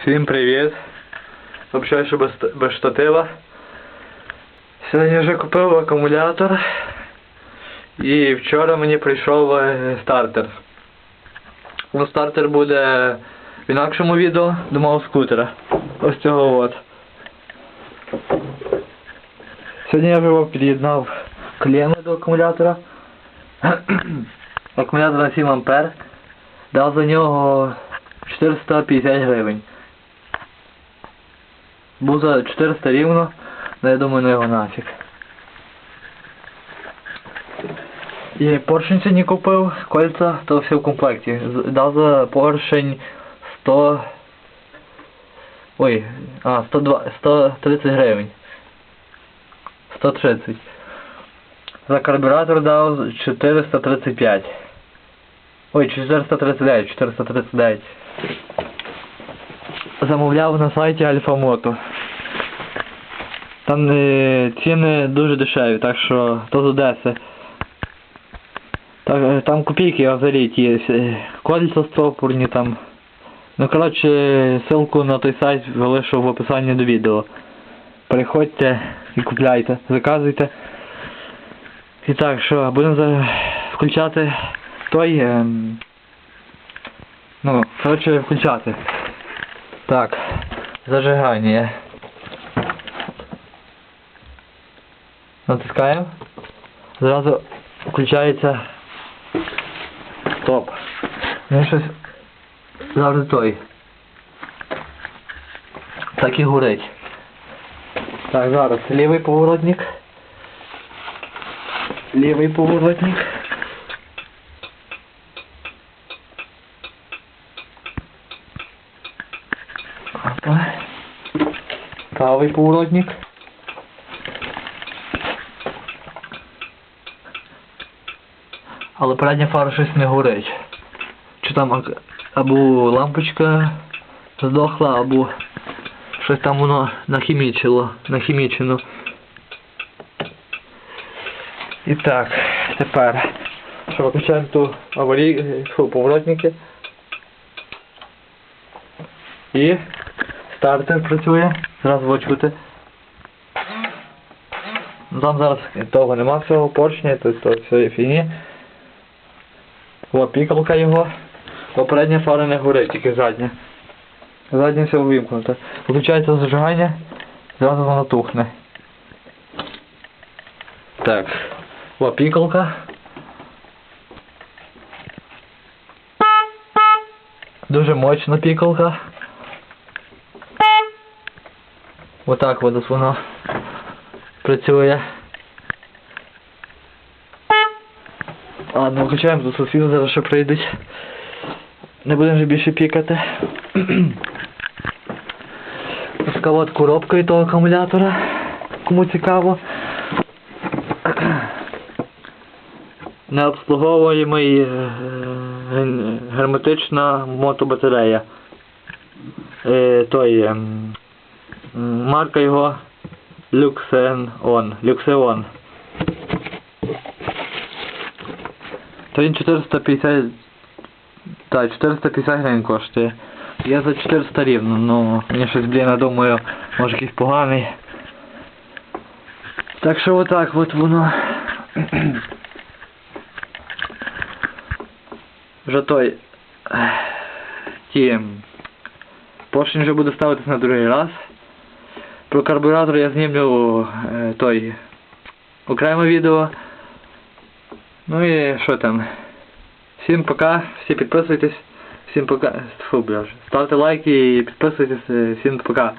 Всім привіт! Взагалі, що без, без штатива. Сьогодні вже купив акумулятор. І вчора мені прийшов е, стартер. Ну, стартер буде в інакшому відео до мого скутера. Ось цього от. Сьогодні я вже під'єднав клеми до акумулятора. Акумулятор на 7 ампер. Дав за нього 450 гривень. Був за 400 рівно, але я думаю, ну його нафіг. І поршень сьогодні купив, кольця, то все в комплекті. Дав за поршень 100... Ой, а, 102, 130 гривень. 130. За карбюратор дав 435. Ой, 439, 439. Замовляв на сайті Альфа-Мото. Там е, ціни дуже дешеві, так що то з Одеси. Е, там копійки взагалі ті е, кольця стопорні там. Ну коротше, ссылку на той сайт залишу в описанні до відео. Переходьте і купляйте, заказуйте. І так, що, будемо включати той. ем, Ну, коротше, включати. Так, зажигання. Натискаємо. Зразу включається. Стоп. Він щось завжди той. Так і горить. Так, зараз лівий поворотник. Лівий поворотник. Правий поворотник. Але передня фара щось не горить. Чи там або лампочка здохла, або щось там воно нахімічило, нахімічено. І так, тепер. Що виключаємо ту аварій, фу, поворотники. І стартер працює. Зразу ви чути. Там зараз того нема всього поршня, то, все фіні. О, пікалка його. Попередня фара не горить, тільки задня. Задня все увімкнуто. Виключається зажигання, зразу воно тухне. Так. О, пікалка. Дуже мощна пікалка. Отак от воно працює. Ладно, виключаємо до сусіда, зараз ще прийдуть. Не будемо вже більше пікати. Така от коробка від того акумулятора. Кому цікаво. Необслуговуємий е, ген- герметична мотобатарея. Е, той, ем, марка його Luxeon. Luxeon. То він 450... Так, 450 гривень коштує. Я за 400 рівно, ну мені щось, блін, думаю, може якийсь поганий. Так що отак от воно. Вже той. Ті. Поршень вже буде ставитись на другий раз. Про карбюратор я знімлю е, той окреме відео. Ну і що там? Всім пока, всі підписуйтесь, всім пока. Фу. Ставте лайки і підписуйтесь, е, всім пока.